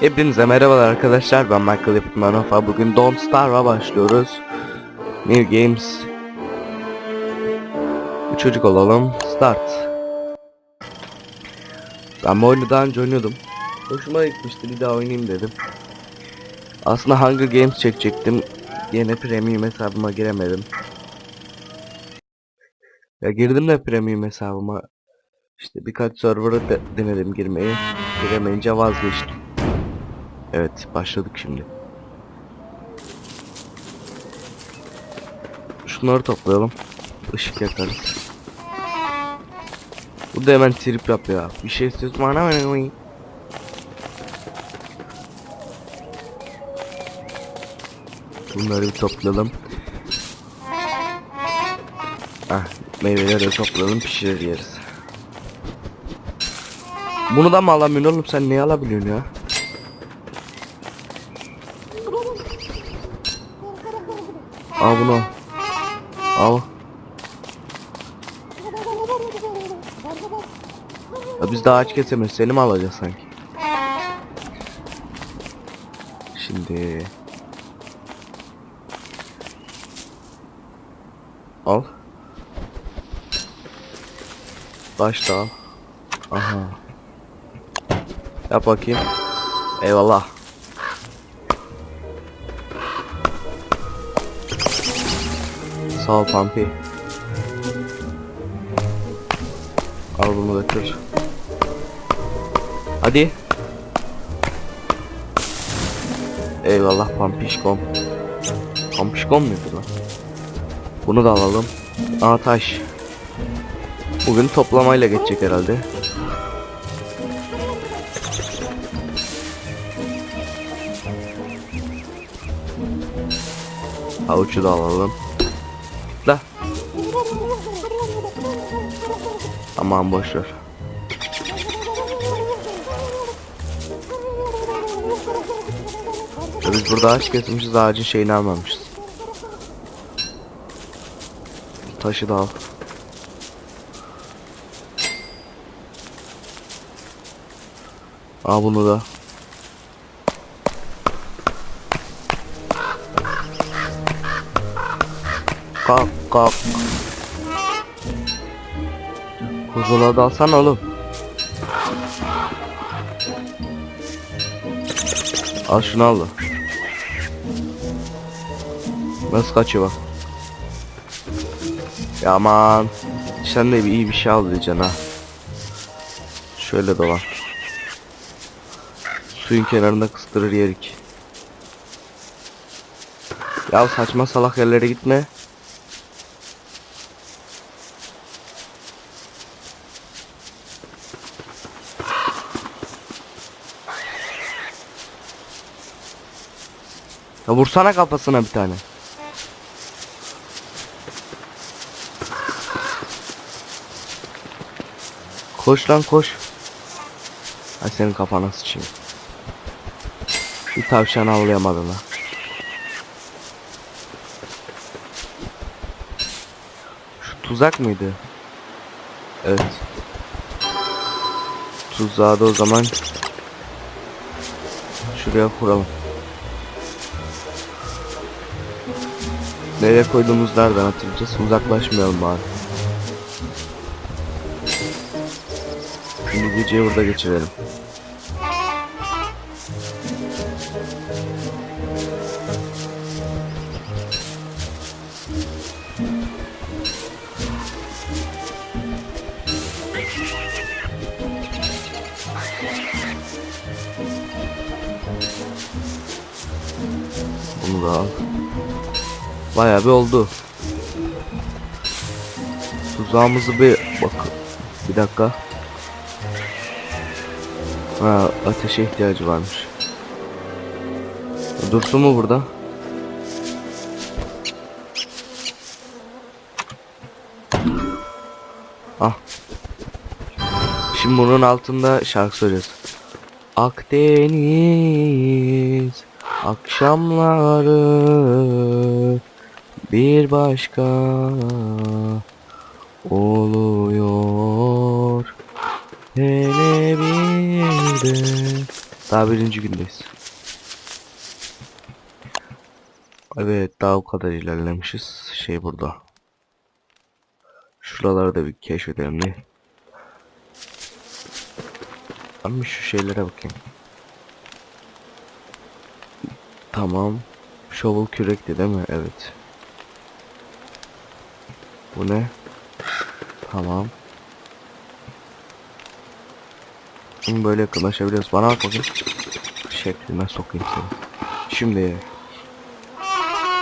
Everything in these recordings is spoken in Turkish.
Hepinize merhabalar arkadaşlar. Ben Michael Ipmanofa bugün Don't Starve'a başlıyoruz. New Games. Bir çocuk olalım. Start. Ben bu oyunu daha önce oynuyordum. Hoşuma gitmişti. Bir daha oynayayım dedim. Aslında Hunger Games çekecektim. Yine premium hesabıma giremedim. Ya girdim de premium hesabıma. İşte birkaç server'a de- denedim girmeyi. Giremeyince vazgeçtim Evet başladık şimdi. Şunları toplayalım. Işık yakarız. Bu da hemen trip yapıyor. Bir şey istiyorsun bana mı? Bunları bir toplayalım. Ah, meyveleri toplayalım pişirir yeriz. Bunu da mı alamıyorsun oğlum sen neyi alabiliyorsun ya? Al bunu al. Al. Ya biz daha aç kesemeyiz. Seni mi alacağız sanki? Şimdi... Al. Başta al. Aha. Yap bakayım. Eyvallah. Sağ ol Pampi. Al bunu da kır. Hadi. Eyvallah Pampişkom. Pampişkom muydu lan? Bunu da alalım. Aa taş. Bugün toplamayla geçecek herhalde. Havuçu da alalım. Aman boş ver. Ya Biz burada ağaç kesmişiz ağacın şeyini almamışız. Taşı da al. Al bunu da. Kalk kalk. Kuzuları da alsana oğlum. Al şunu al. Nasıl kaçıyor bak. Ya aman. Sen de bir iyi bir şey al diyeceksin ha. Şöyle dolan. Suyun kenarında kıstırır yerik. Ya saçma salak yerlere gitme. Ya vursana kafasına bir tane. Koş lan koş. Ay senin kafana sıçayım. Bir tavşan avlayamadın ha. Şu tuzak mıydı? Evet. Tuzağı da o zaman şuraya kuralım. Nereye koyduğumuz nereden hatırlayacağız? Uzaklaşmayalım bari. Şimdi geceyi burada geçirelim. Bayağı oldu. Tuzağımızı bir bak. Bir dakika. Ha ateşe ihtiyacı varmış. Dursun mu burada? Ah. Şimdi bunun altında şarkı söylüyoruz. Akdeniz akşamları bir başka oluyor. Hele bir de Daha birinci gündeyiz. Evet daha o kadar ilerlemişiz. Şey burada. Şuraları da bir keşfedelim ne? Ama şu şeylere bakayım. Tamam. Shovel kürekti değil mi? Evet. Bu ne? Tamam. Şimdi böyle yakınlaşabiliyoruz. Bana bak bakayım. Şekline sokayım seni. Şimdi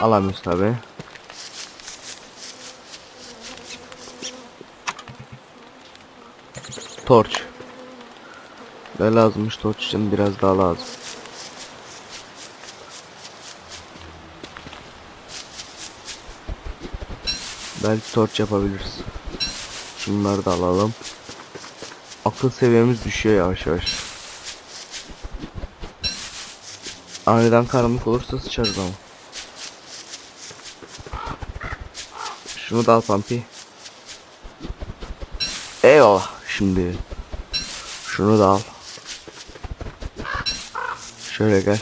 alamıyoruz tabi. Torç. Ne lazımmış torç için biraz daha lazım. Belki torç yapabiliriz. Şunları da alalım. Akıl seviyemiz düşüyor yavaş yavaş. Aniden karanlık olursa sıçarız ama. Şunu da al Pampi. Eyvallah şimdi. Şunu da al. Şöyle gel.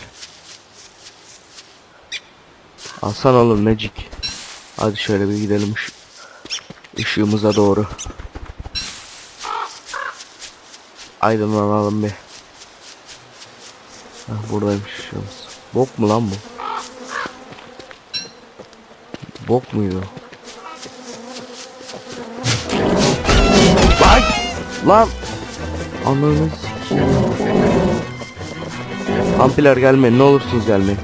Alsan oğlum Magic. Hadi şöyle bir gidelim ış ışığımıza doğru. Aydınlanalım bir. Heh, buradaymış ışığımız. Bok mu lan bu? Bok muydu? Lan! Lan! Ananız. Ampiler gelmeyin ne olursunuz gelmeyin.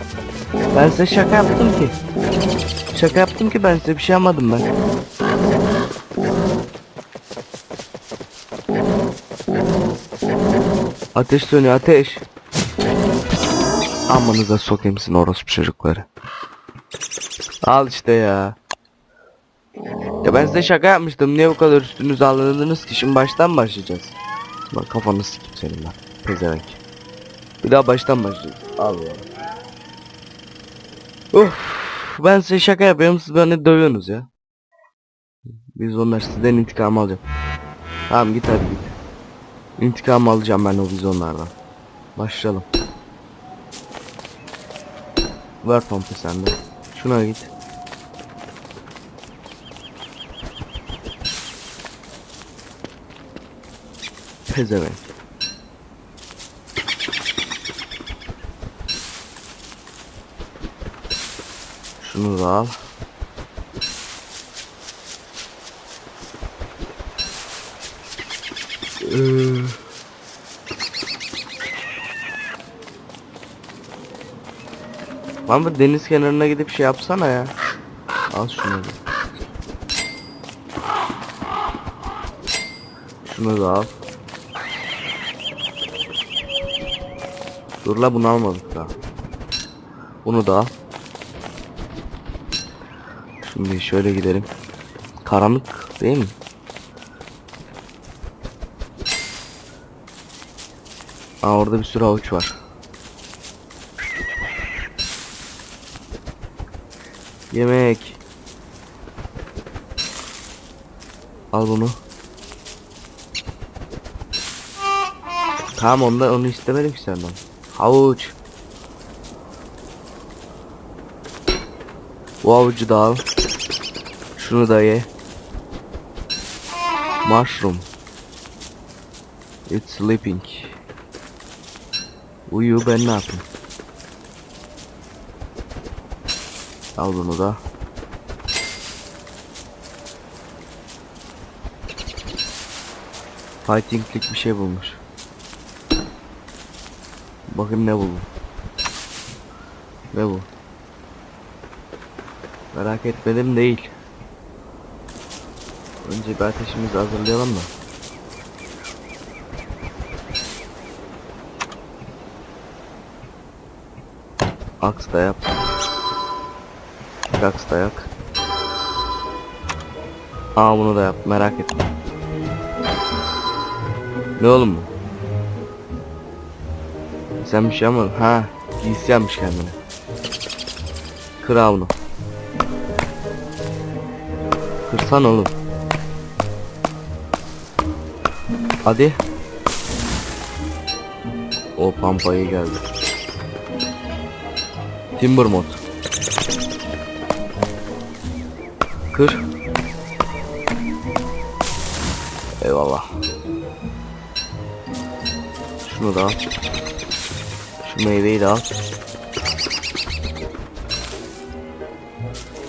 Ben size şaka yaptım ki. Şaka yaptım ki ben size bir şey yapmadım ben. Ateş sönüyor ateş. Amanıza sokayım sizin orospu çocukları. Al işte ya. Ya ben size şaka yapmıştım. Niye bu kadar üstünüze alındınız ki? Şimdi baştan başlayacağız. Bak kafanı sikip senin lan. Pezevenk. Bir daha baştan başlayacağız. Al ya. Uf. Ben size şaka yapıyorum. Siz beni dövüyorsunuz ya. Biz onlar sizden intikam alacağım. Tamam git hadi git. İntikam alacağım ben o vizyonlardan. Başlayalım. Ver pompa sende. Şuna git. Pezevenk. Şunu da al. Ee, bu deniz kenarına gidip şey yapsana ya. Al şunu. da. Şunu da al. Dur la bunu almadık daha. Bunu da al. Şimdi şöyle gidelim. Karanlık değil mi? Aa orada bir sürü havuç var. Yemek. Al bunu. Tamam onda onu istemedim ki senden. Havuç. Bu havucu da al. Şunu da ye. Mushroom. It's sleeping. Uyu ben ne yapayım? Al bunu da. Fighting'lik bir şey bulmuş. Bakayım ne buldum. Ne bu? Merak etmedim değil. Önce bir ateşimizi hazırlayalım da. Aks da yap. Aks da yak. Aa bunu da yap merak etme. Ne oğlum bu? Sen bir şey yapmadın. Ha giysi yapmış kendine. Kır bunu. Kırsan oğlum. O pampayı geldi. Timber mod. Kır. Eyvallah. Şunu da al. Şu meyveyi de al.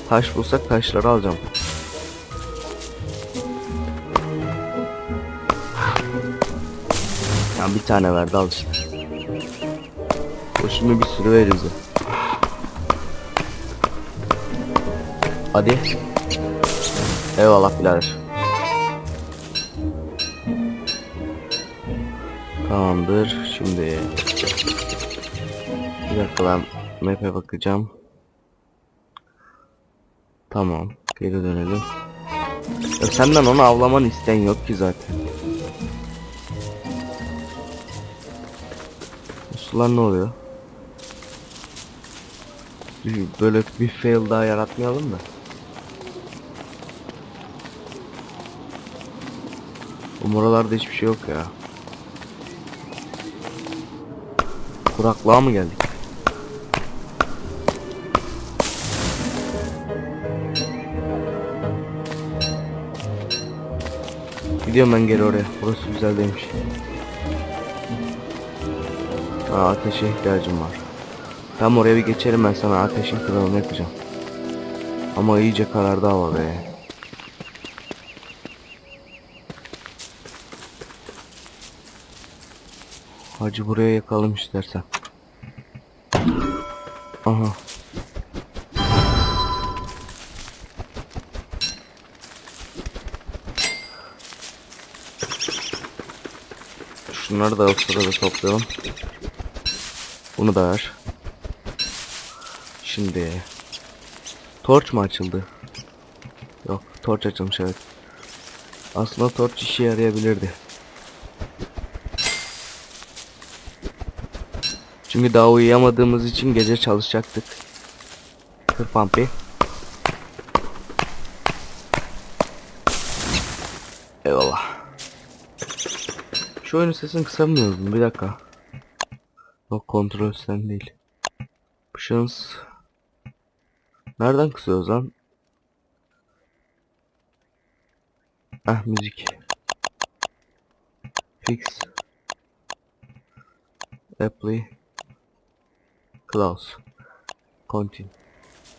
Taş bulsak taşları alacağım. Ya bir tane verdi al işte. O şimdi bir sürü verir bize. Hadi. Eyvallah birader. Tamamdır. Şimdi bir dakika ben map'e bakacağım. Tamam. Geri dönelim. Ya senden onu avlaman isten yok ki zaten. Sular ne oluyor? Böyle bir fail daha yaratmayalım da. Bu oralarda hiçbir şey yok ya. Kuraklığa mı geldik? Gidiyorum ben geri oraya. Burası güzel değilmiş. Aa, ateşe ihtiyacım var. Tam oraya bir geçelim ben sana ateşin kralını yapacağım. Ama iyice karardı hava be. Hacı buraya yakalım istersen. Aha. Şunları da o sırada toplayalım. Bunu da ver. Şimdi torç mu açıldı? Yok, torç açılmış evet. Aslında torç işe yarayabilirdi. Çünkü daha uyuyamadığımız için gece çalışacaktık. Kır pampi. Eyvallah. Şu oyunun sesini kısamıyoruz mu? Bir dakika. Yok kontrol sen değil. Şans. Nereden kısıyoruz lan? Ah müzik. Fix. Apply. Close. Continue.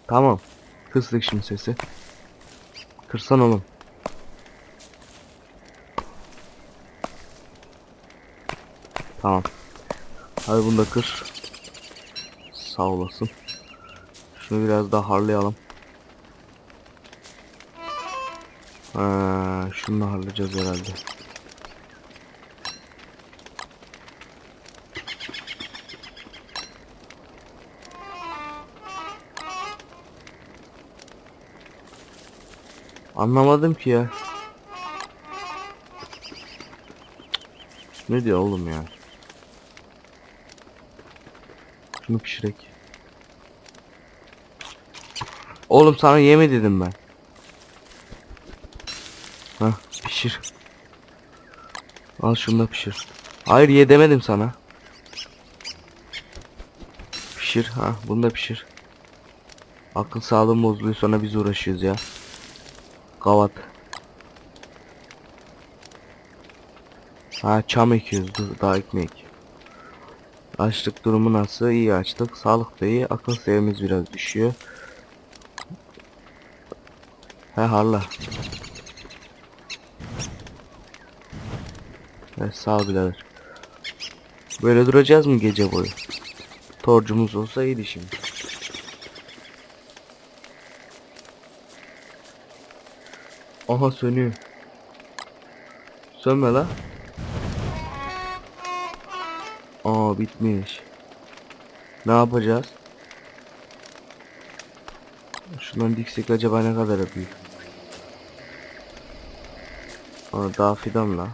Tamam. Kıstık şimdi sesi. Kırsan oğlum. Tamam. Hadi bunu da kır. Sağ olasın. Şunu biraz daha harlayalım. Ha, şunu da harlayacağız herhalde. Anlamadım ki ya. Ne diyor oğlum ya? Şunu pişirek. Oğlum sana yeme dedim ben. Hah pişir. Al şunu da pişir. Hayır ye demedim sana. Pişir ha bunu da pişir. Akıl sağlığım bozuluyor sonra biz uğraşıyoruz ya. Kavat. Ha çam ekiyoruz dur daha ekmek. Açlık durumu nasıl? İyi açlık. Sağlık da iyi. Akıl seviyemiz biraz düşüyor. He harla. Evet sağ ol birader. Böyle duracağız mı gece boyu? Torcumuz olsa iyiydi şimdi. Aha sönüyor. Sönme la. Aa bitmiş. Ne yapacağız? Şundan diksek acaba ne kadar büyük? Aa daha fidan la.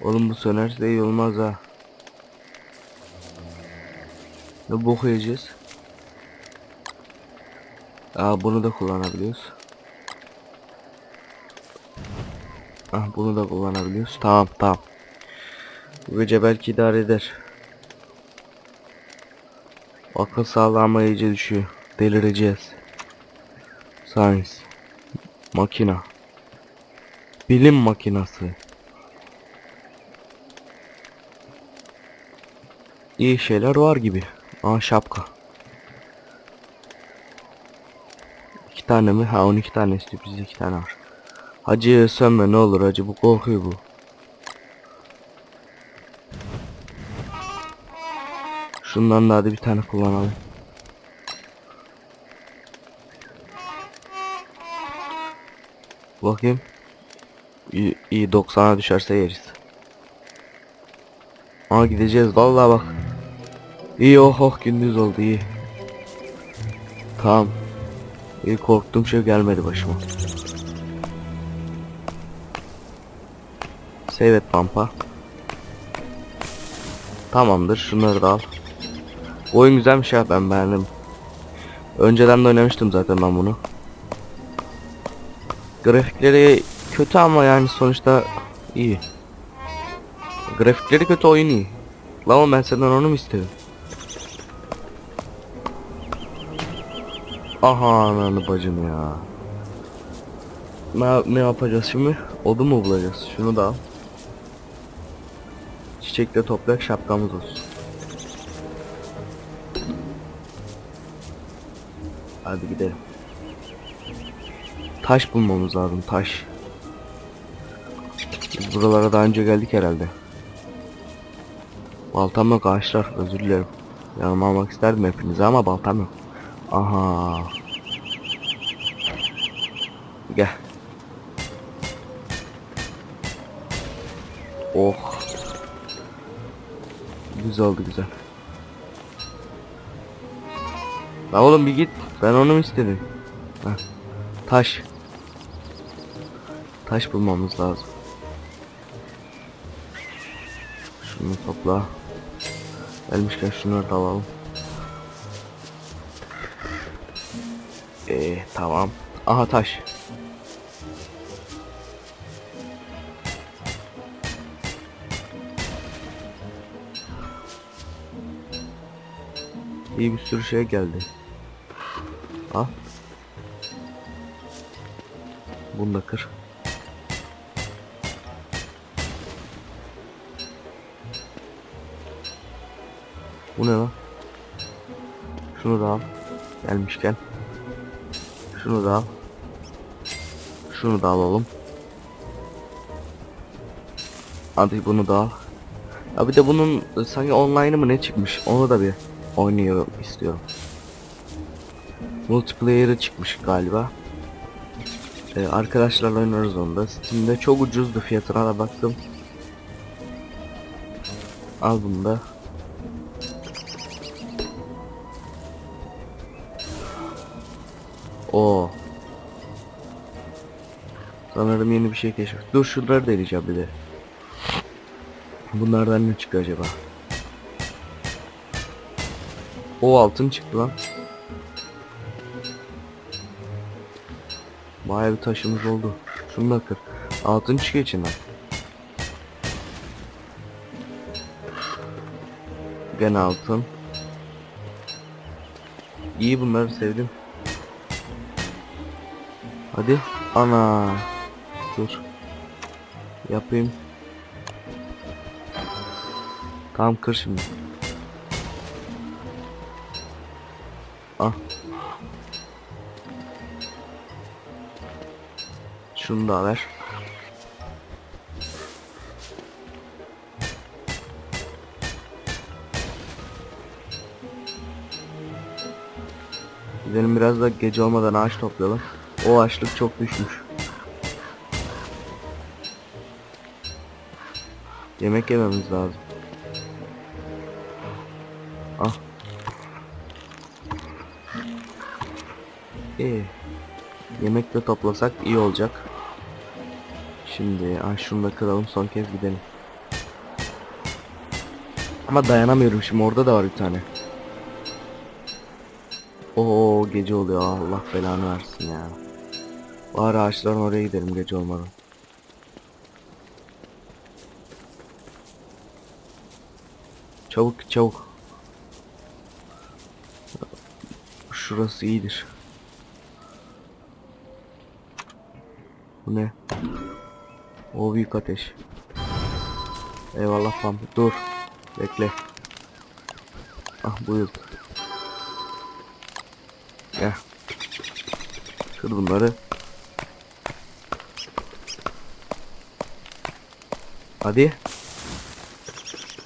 Oğlum bu sönerse iyi olmaz ha. Ne bok? Aa bunu da kullanabiliyoruz. Ah bunu da kullanabiliyoruz. Tamam tamam. Bu gece belki idare eder. Akıl sağlığıma iyice düşüyor. Delireceğiz. Science. Makina. Bilim makinası. İyi şeyler var gibi. Aa şapka. İki tane mi? Ha 12 tane istiyor. Bizde iki tane var. Hacı sönme ne olur hacı bu korkuyor bu. Şundan da hadi bir tane kullanalım. Bakayım. İyi, iyi 90'a düşerse yeriz. Aa gideceğiz vallahi bak. İyi oh oh gündüz oldu iyi. Tamam. İyi korktuğum şey gelmedi başıma. Save et pampa. Tamamdır şunları da al. Oyun güzelmiş ya ben beğendim. Önceden de oynamıştım zaten ben bunu. Grafikleri kötü ama yani sonuçta iyi. Grafikleri kötü oyun iyi. Lan ben senden onu mu istedim? Aha ananı bacını ya. Ne, ne yapacağız şimdi? Odun mu bulacağız? Şunu da al. Çiçekle toprak şapkamız olsun. Hadi gidelim. Taş bulmamız lazım taş. Biz buralara daha önce geldik herhalde. Baltam yok ağaçlar özür dilerim. Yanıma almak isterdim hepinizi ama baltam yok. Aha. Gel. Oh. Güzel oldu güzel. La oğlum bir git. Ben onu mu istedim? Heh. Taş. Taş bulmamız lazım. Şunu topla. Gelmişken şunları da alalım. Tamam. Aha taş. İyi bir sürü şey geldi. Al. Bunu da kır. Bu ne lan? Şunu da al. Gelmişken. Şunu da al. Şunu da alalım. Hadi bunu da al. Ya bir de bunun sanki online'ı mı ne çıkmış? Onu da bir oynuyor istiyorum. Multiplayer'ı çıkmış galiba. Ee, arkadaşlarla oynarız onu da. Steam'de çok ucuzdu fiyatına da baktım. Al bunu da. Sanırım yeni bir şey keşif. Dur şunları deneyeceğim bir de. Bunlardan ne çıkıyor acaba? O altın çıktı lan. Bayağı bir taşımız oldu. Şunu da kır. Altın çıkıyor içinden. Gene altın. İyi bunları sevdim. Hadi. Ana. Dur. Yapayım. Tamam kır şimdi. Ah. Şunu da ver. Gidelim biraz da gece olmadan ağaç toplayalım. O açlık çok düşmüş. Yemek yememiz lazım. Ah. İyi. Yemek de toplasak iyi olacak. Şimdi ah şunu da kıralım son kez gidelim. Ama dayanamıyorum şimdi orada da var bir tane. Oo gece oluyor Allah belanı versin ya. Bari ağaçların oraya gidelim gece olmadan. Çabuk çabuk. Şurası iyidir. Bu ne? O büyük ateş. Eyvallah Pamuk. Dur. Bekle. Ah buyur. Gel. Kır bunları. Hadi.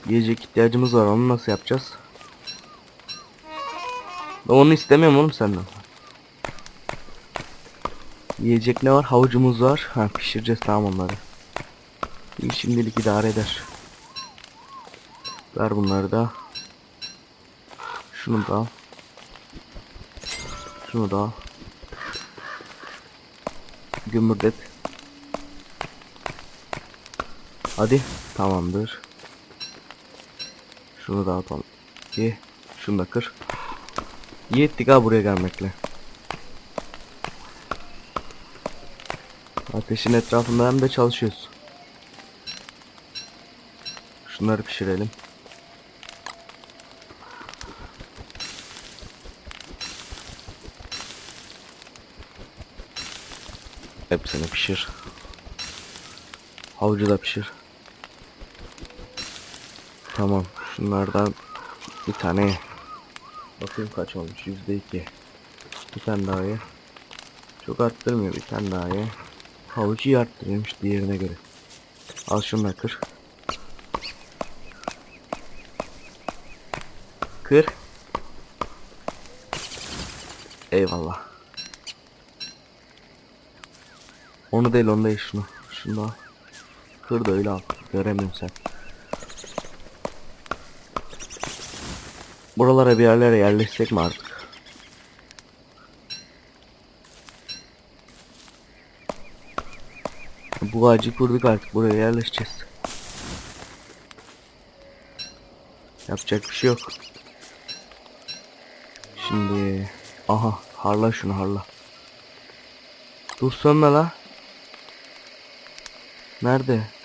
Yiyecek ihtiyacımız var. Onu nasıl yapacağız? Ben onu istemiyorum oğlum senden. Yiyecek ne var? Havucumuz var. Ha pişireceğiz tamam onları. İyi şimdilik idare eder. Ver bunları da. Şunu da. Şunu da al. Hadi. Tamamdır. Şunu da atalım. İyi. Şunu da kır. İyi ha buraya gelmekle. Ateşin etrafında hem de çalışıyoruz. Şunları pişirelim. Hepsini pişir. Havucu da pişir. Tamam. Şunlardan bir tane. Bakayım kaç olmuş. Yüzde iki. Bir tane daha ye. Çok arttırmıyor. Bir tane daha ye. Havucu arttırıyormuş diğerine göre. Al şunu da kır. Kır. Eyvallah. Onu değil onu değil şunu. Şunu al. Kır da öyle al. Göremiyorum sen. Buralara bir yerlere yerleşsek mi artık? Bu ağacı kurduk artık buraya yerleşeceğiz. Yapacak bir şey yok. Şimdi aha harla şunu harla. Dursana la. Nerede?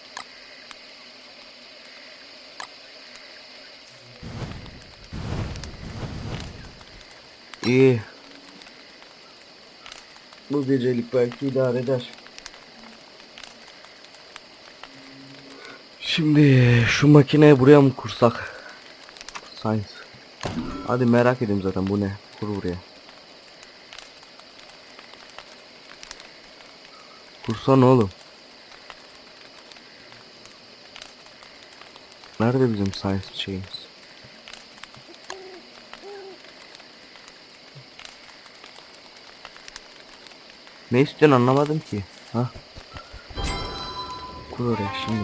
İyi. Bu gecelik belki idare eder. Şimdi şu makineyi buraya mı kursak? Science. Hadi merak edeyim zaten bu ne? Kur buraya. Kursana oğlum. Nerede bizim science şeyimiz? Ne istiyorsun anlamadım ki. Ha? Kur oraya şimdi.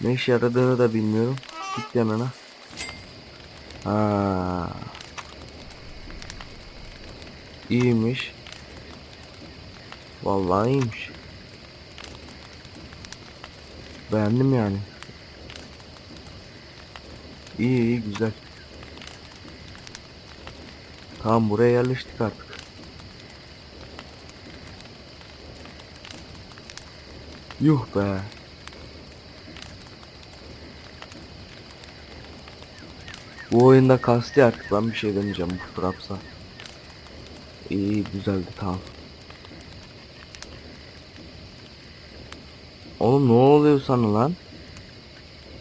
Ne işe yaradığını da bilmiyorum. Git yanına. Ha. İyiymiş. Vallahi iyiymiş. Beğendim yani. İyi iyi güzel. Tamam buraya yerleştik artık. Yuh be. Bu oyunda kastı artık ben bir şey demeyeceğim bu Fraps'a. İyi güzeldi tamam. Oğlum ne oluyor sana lan?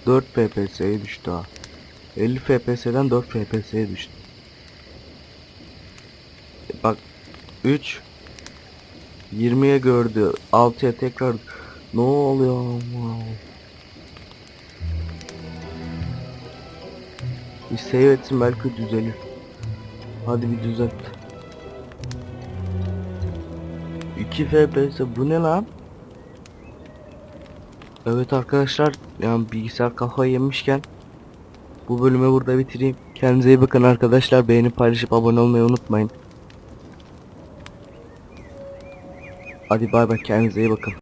4 FPS'ye düştü ha. 50 FPS'den 4 FPS'ye düştü. Bak 3 20'ye gördü. 6'ya tekrar ne oluyor ama? Bir save etsin belki düzelir. Hadi bir düzelt. 2 FPS bu ne lan? Evet arkadaşlar yani bilgisayar kafayı yemişken bu bölümü burada bitireyim. Kendinize iyi bakın arkadaşlar. Beğenip paylaşıp abone olmayı unutmayın. Hadi bay bay kendinize iyi bakın.